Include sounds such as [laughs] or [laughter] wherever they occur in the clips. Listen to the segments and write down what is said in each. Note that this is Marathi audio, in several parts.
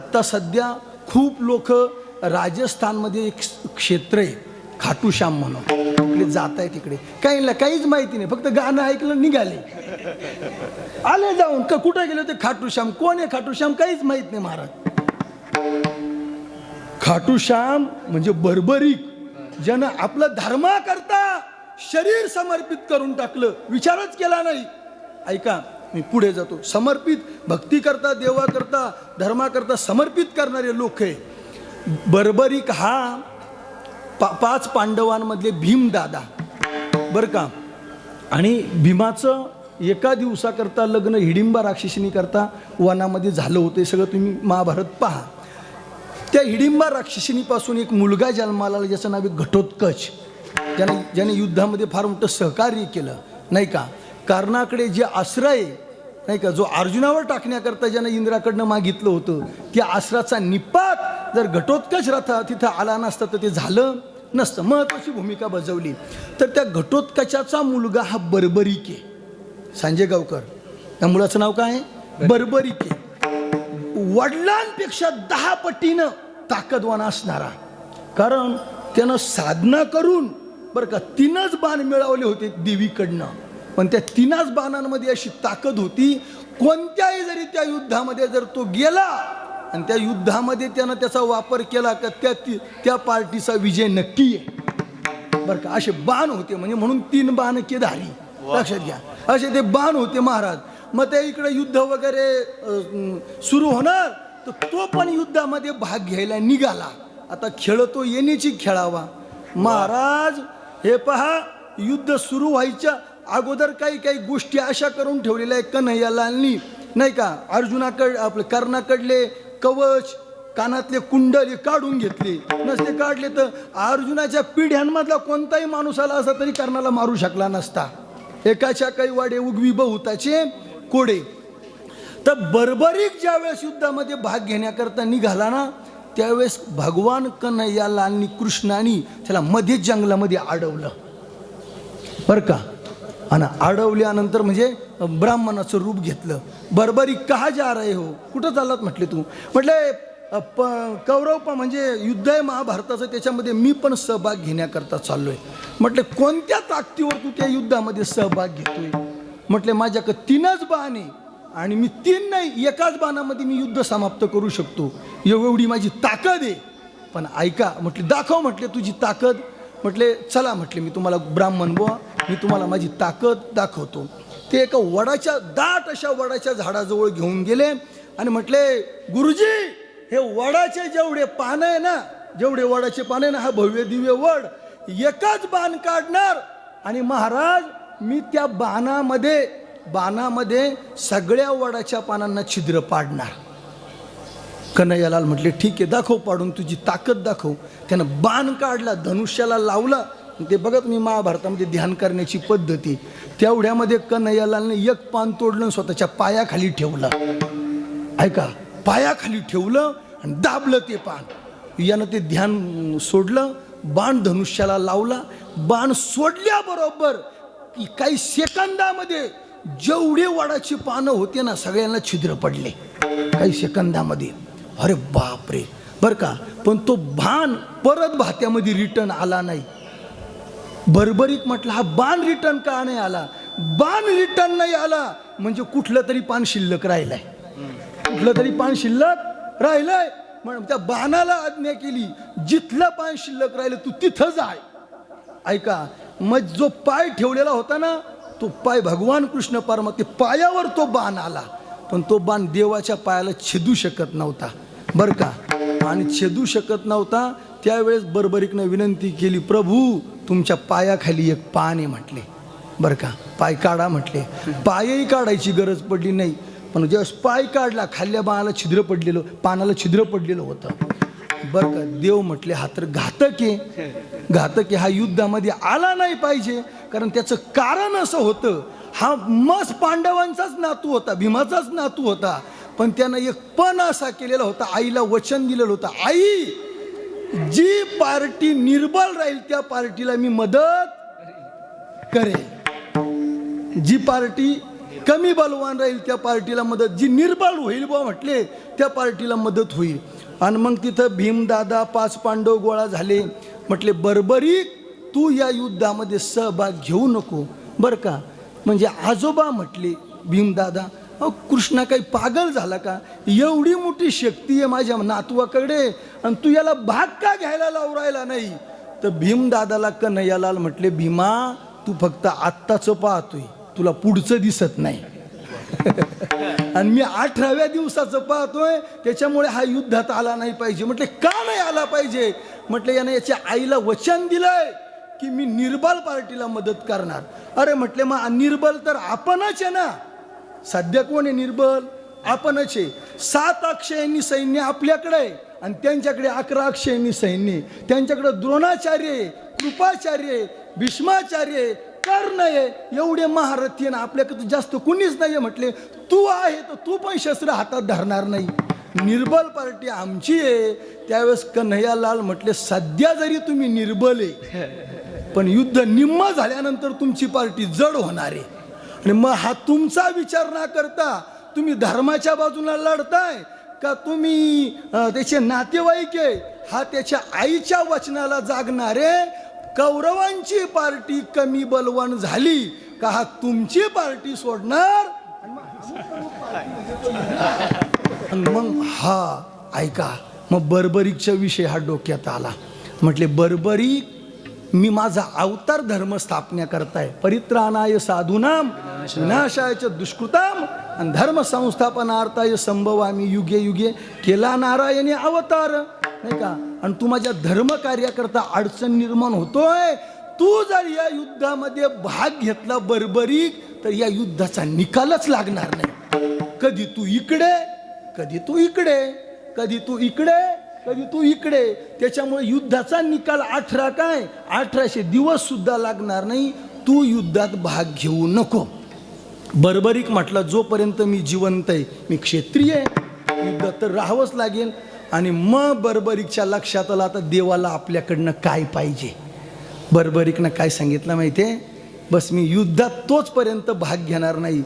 आता सध्या खूप लोक राजस्थानमध्ये एक क्षेत्र आहे खाटूश्याम म्हणून. तिकडे जात आहे तिकडे. काहींना काहीच माहिती नाही फक्त गाणं ऐकलं निघाले. आले जाऊन. का कुठे गेले ते खाटूश्याम? कोण आहे खाटूश्याम? काहीच माहीत नाही महाराज. खाटूश्याम म्हणजे बर्बरीक. ज्यानं आपलं धर्माकरता शरीर समर्पित करून टाकलं. विचारच केला नाही. ऐका मी पुढे जातो. समर्पित भक्ती करता देवाकरता धर्माकरता समर्पित करणारे लोक आहे बर्बरीक हा पा पाच पांडवांमधले भीमदादा बरं का? आणि भीमाचं एका दिवसाकरता लग्न हिडिंबा राक्षसिनी करता वनामध्ये झालं होतं. सगळं तुम्ही महाभारत पहा. त्या हिडिंबा राक्षसिनीपासून एक मुलगा जन्माला ज्याचं नाव आहे घटोत्कच. ज्याने ज्याने युद्धामध्ये फार मोठं सहकार्य केलं नाही का? कारणाकडे जे आश्रय नाही का जो अर्जुनावर टाकण्याकरता ज्यानं इंद्राकडनं मागितलं होतं त्या आश्राचा निपात जर घटोत्कच रथा तिथं आला नसता तर ते झालं नसतं. महत्त्वाची भूमिका बजावली. तर त्या घटोत्कचाचा मुलगा हा बरबरीके. संजय गावकर. त्या मुलाचं नाव काय? आहे वडिलांपेक्षा दहा पटीनं ताकदवान असणारा. कारण त्यानं साधना करून बरं का तीनच बाण मिळवले होते देवीकडनं. पण त्या तीनच बाणांमध्ये अशी ताकद होती कोणत्याही जरी त्या युद्धामध्ये जर तो गेला आणि त्या युद्धामध्ये त्यानं त्याचा वापर केला का त्या त्या पार्टीचा विजय नक्की आहे. बरं का असे बाण होते म्हणजे म्हणून तीन बाण के धारी लक्षात घ्या. असे ते बाण होते महाराज. मग ते इकडे युद्ध वगैरे सुरू होणार तर तो पण युद्धामध्ये भाग घ्यायला निघाला. आता खेळ तो येण्याची खेळावा. महाराज हे पहा युद्ध सुरू व्हायच्या अगोदर काही काही गोष्टी अशा करून ठेवलेल्या आहेत कन्हैयालालनी नाही का? अर्जुनाकड आपलं कर्णाकडले कवच कानातले कुंडल हे काढून घेतले. नसते काढले तर अर्जुनाच्या पिढ्यांमधला कोणताही माणूस आला असा तरी कर्णाला मारू शकला नसता. एकाच्या काही वाडे उगवी बहुताचे कोडे. तर बर्बरीक ज्यावेळेस युद्धामध्ये भाग घेण्याकरता निघाला ना त्यावेळेस भगवान कन्हैयालालनी कृष्णानी त्याला मध्ये जंगलामध्ये अडवलं. बरं का? आणि अडवल्यानंतर म्हणजे ब्राह्मणाचं रूप घेतलं. बरबरी का जा रे हो? कुठं चाललात म्हटले तू? म्हटले प कौरव म्हणजे युद्ध आहे महाभारताचं त्याच्यामध्ये मी पण सहभाग घेण्याकरता चाललो आहे म्हटले कोणत्या ताकदीवर तू त्या युद्धामध्ये सहभाग घेतोय? म्हटले माझ्याकडं तीनच बाण आहे आणि मी तीन नाही एकाच बाणामध्ये मी युद्ध समाप्त करू शकतो. एवढी माझी ताकद आहे. पण ऐका म्हटले दाखव म्हटले तुझी ताकद. म्हटले चला म्हटले मी तुम्हाला ब्राह्मण बुवा मी तुम्हाला माझी ताकद दाखवतो. ते एका वडाच्या दाट अशा वडाच्या झाडाजवळ घेऊन गेले आणि म्हटले गुरुजी हे वडाचे जेवढे पानं आहे ना जेवढे वडाचे पानं आहे ना हा भव्य दिव्य वड एकाच बाण काढणार. आणि महाराज मी त्या बाणामध्ये बाणामध्ये सगळ्या वडाच्या पानांना छिद्र पाडणार. कन्हैयालाल म्हटले ठीक आहे दाखव पाडून तुझी ताकद दाखव. त्यानं बाण काढला धनुष्याला लावला. ते बघा तुम्ही महाभारतामध्ये ध्यान करण्याची पद्धती. तेवढ्यामध्ये कन्हैयालालने एक पान तोडलं स्वतःच्या पायाखाली ठेवलं. ऐका पायाखाली ठेवलं आणि दाबलं ते पान. यानं ते ध्यान सोडलं बाण धनुष्याला लावला. बाण सोडल्याबरोबर की काही सेकंदामध्ये जेवढे वडाची पानं होते ना सगळ्यांना छिद्र पडले. काही सेकंदामध्ये. अरे बापरे. बरं का? पण तो बाण परत भात्यामध्ये रिटर्न आला नाही. बरबरीत म्हटलं हा बाण रिटर्न का नाही आला? बाण रिटर्न नाही आला. म्हणजे कुठलं तरी पान शिल्लक राहिलंय. कुठलं तरी पान शिल्लक राहिलंय. म्हणून त्या बाणाला आज्ञा केली जिथलं पान शिल्लक राहिलं तू तिथं जाय ऐका मग जो पाय ठेवलेला होता ना तो पाय भगवान कृष्ण परम ते पायावर तो बाण आला. पण तो बाण देवाच्या पायाला छेदू शकत नव्हता. बरं का? आणि छेदू शकत नव्हता त्यावेळेस बरबरीकनं विनंती केली प्रभू तुमच्या पायाखाली एक पाने म्हटले. बरं का? पाय काढा म्हटले. पायही काढायची गरज पडली नाही पण ज्यावेळेस पाय काढला खाल्ल्या बाणाला छिद्र पडलेलं पानाला छिद्र पडलेलं होतं. बरं का? देव म्हटले हा तर घातक आहे. घातक आहे हा युद्धामध्ये आला नाही पाहिजे कारण त्याचं कारण असं होतं हा मस पांडवांचाच नातू होता भीमाचाच नातू होता. पण त्यानं एक पण असा केलेला होता आईला वचन दिलेलं होतं आई जी पार्टी निर्बल राहील त्या पार्टीला मी मदत करेन. जी पार्टी कमी बलवान राहील त्या पार्टीला मदत जी निर्बळ होईल बुवा म्हटले त्या पार्टीला मदत होईल. आणि मग तिथं भीमदादा पाच पांडव गोळा झाले. म्हटले बरबरी तू या युद्धामध्ये सहभाग घेऊ नको. बरं का? म्हणजे आजोबा म्हटले भीमदादा अहो कृष्णा काही पागल झाला का? एवढी मोठी शक्ती आहे माझ्या नातवाकडे आणि तू याला भाग का घ्यायला लावरायला नाही? तर भीमदादाला कन्हैयालाल म्हटले भीमा तू फक्त आत्ताचं पाहतोय. तुला पुढचं दिसत नाही. [laughs] आणि मी अठराव्या दिवसाचं पाहतोय त्याच्यामुळे हा युद्धात आला नाही पाहिजे. म्हटले का नाही आला पाहिजे? म्हटले याने याच्या आईला वचन दिलंय की मी निर्बल पार्टीला मदत करणार. अरे म्हटले मग निर्बल तर आपणच आहे ना. सध्या कोण आहे? निर्बल. आपणच आहे. सात अक्षयनी सैन्य आपल्याकडे आहे. आणि त्यांच्याकडे अकरा अक्षयनी सैन्य त्यांच्याकडे द्रोणाचार्य कृपाचार्य भीष्माचार्य आहे, कर्ण आहे. एवढे महारथी ना आपल्याकडे जास्त कुणीच नाही म्हटले. तू आहे तर तू पण शस्त्र हातात धरणार नाही. निर्बल पार्टी आमची आहे. त्यावेळेस कन्हैयालाल म्हटले सध्या जरी तुम्ही निर्बल आहे पण युद्ध निम्मा झाल्यानंतर तुमची पार्टी जड होणार आहे. आणि मग हा तुमचा विचार ना करता तुम्ही धर्माच्या बाजूला लढताय का तुम्ही त्याचे नातेवाईक आहे? हा त्याच्या आईच्या वचनाला जागणारे कौरवांची पार्टी कमी बलवान झाली का हा तुमची पार्टी सोडणार? मग हा ऐका मग बर्बरीकचा विषय हा डोक्यात आला. म्हटले बर्बरीक मी माझा अवतार धर्म स्थापण्याकरताय करताय. परित्राणाय साधूनाम विनाशायच दुष्कृताम आणि धर्म संस्थापनार्थाय संभवामी युगे युगे केला नारायणी अवतार. नाही का? आणि तू माझ्या धर्मकार्याकरता अडचण निर्माण होतोय. तू जर या युद्धामध्ये भाग घेतला बरबरीक तर या युद्धाचा निकालच लागणार नाही. कधी तू इकडे कधी तू इकडे कधी तू इकडे कधी तू इकडे त्याच्यामुळे युद्धाचा निकाल अठरा काय? अठराशे दिवस सुद्धा लागणार नाही. तू युद्धात भाग घेऊ नको. बरबरीक म्हटलं जोपर्यंत मी जिवंत आहे मी क्षेत्रीय आहे. युद्धात तर राहावंच लागेल. आणि मग बरबरीकच्या लक्षात आलं आता देवाला आपल्याकडनं काय पाहिजे? बरबरीकनं काय सांगितलं माहिती आहे बस मी युद्धात तोचपर्यंत भाग घेणार नाही.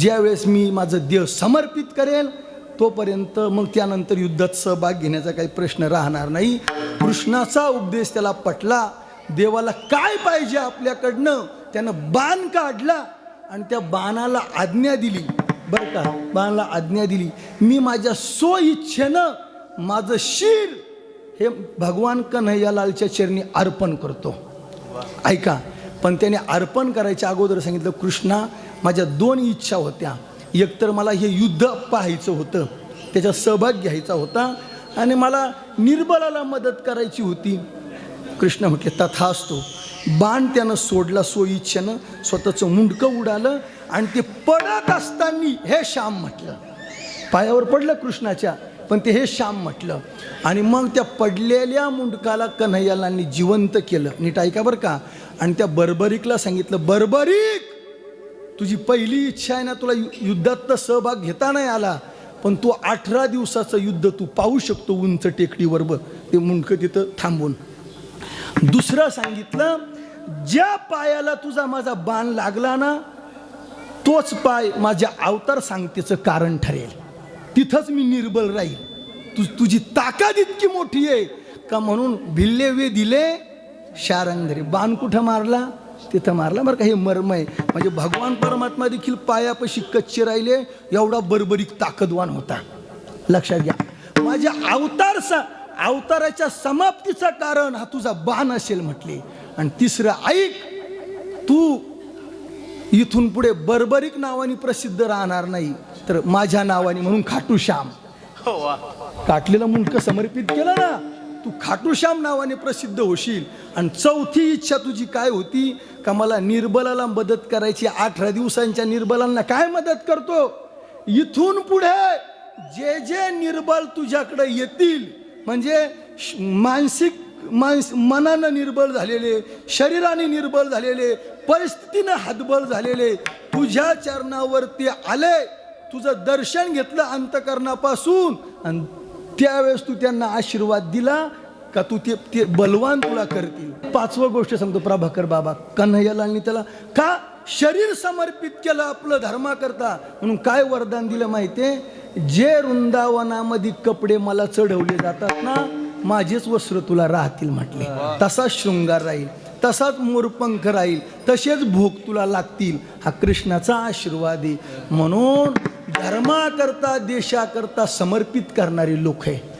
ज्यावेळेस मी माझं देह समर्पित करेल तोपर्यंत मग त्यानंतर युद्धात सहभाग घेण्याचा काही प्रश्न राहणार नाही. कृष्णाचा उपदेश त्याला पटला. देवाला काय पाहिजे आपल्याकडनं? त्यानं बाण काढला आणि त्या बाणाला आज्ञा दिली. बरं का? बाणाला आज्ञा दिली. मी माझ्या सो इच्छेनं माझं शिर हे भगवान कन्हैयालालच्या चरणी अर्पण करतो. ऐका. पण त्याने अर्पण करायच्या अगोदर सांगितलं कृष्णा माझ्या दोन इच्छा होत्या. एकतर मला हे युद्ध पाहायचं होतं त्याच्यात सहभाग घ्यायचा होता आणि मला निर्बलाला मदत करायची होती. कृष्ण म्हटले तथा असतो. बाण त्यानं सोडला सो इच्छेनं स्वतःचं मुंडकं उडालं आणि ते पडत असताना हे श्याम म्हटलं. पायावर पडलं कृष्णाच्या पण ते हे श्याम म्हटलं. आणि मग त्या पडलेल्या मुंडकाला कन्हैयालांनी जिवंत केलं. नीट ऐका बरं का. आणि त्या बर्बरिकला सांगितलं बर्बरिक! तुझी पहिली इच्छा आहे ना तुला यु- युद्धात तर सहभाग घेता नाही आला पण तू अठरा दिवसाचं युद्ध तू पाहू शकतो उंच टेकडीवर ब ते मुंडकं तिथं थांबून. दुसरं सांगितलं ज्या पायाला तुझा माझा बाण लागला ना तोच पाय माझ्या अवतार सांगतेचं कारण ठरेल. तिथंच मी निर्बल राहील. तु तुझी ताकद इतकी मोठी आहे का म्हणून भिल्ले वे दिले शारंगधरी बाण कुठं मारला? तिथं मारला. बरं का हे मर्म आहे. म्हणजे भगवान परमात्मा देखील पायापाशी कच्चे राहिले एवढा बरबरीक ताकदवान होता. लक्षात घ्या. माझ्या अवतार सा अवताराच्या समाप्तीचं कारण हा तुझा बाण असेल म्हटले. आणि तिसरं ऐक तू इथून पुढे बर्बरिक नावाने प्रसिद्ध राहणार नाही तर माझ्या नावाने म्हणून खाटू श्याम. काटलेलं मुंडकं समर्पित केलं ना तू खाटूश्याम नावाने प्रसिद्ध होशील. आणि चौथी इच्छा तुझी काय होती? का मला निर्बलाला मदत करायची? अठरा दिवसांच्या निर्बलांना काय मदत करतो? इथून पुढे जे जे निर्बल तुझ्याकडे येतील म्हणजे श- मानसिक मानस मनानं निर्बल झालेले शरीराने निर्बल झालेले परिस्थितीनं हातबल झालेले तुझ्या चरणावरती आले तुझं दर्शन घेतलं अंतकरणापासून आणि त्यावेळेस तू त्यांना आशीर्वाद दिला का तू ते ते बलवान तुला करतील? पाचवं गोष्ट सांगतो प्रभाकर बाबा कन्हैयालालनी त्याला का शरीर समर्पित केलं आपलं धर्माकरता? म्हणून काय वरदान दिलं माहितीये? जे वृंदावनामध्ये कपडे मला चढवले जातात ना माझेच वस्त्र तुला राहतील म्हटले. तसाच शृंगार राहील तसाच मोरपंख राहील तसेच भोग तुला लागतील. हा कृष्णाचा आशीर्वाद आहे. म्हणून धर्माकरता देशाकरता समर्पित करणारे लोक आहे.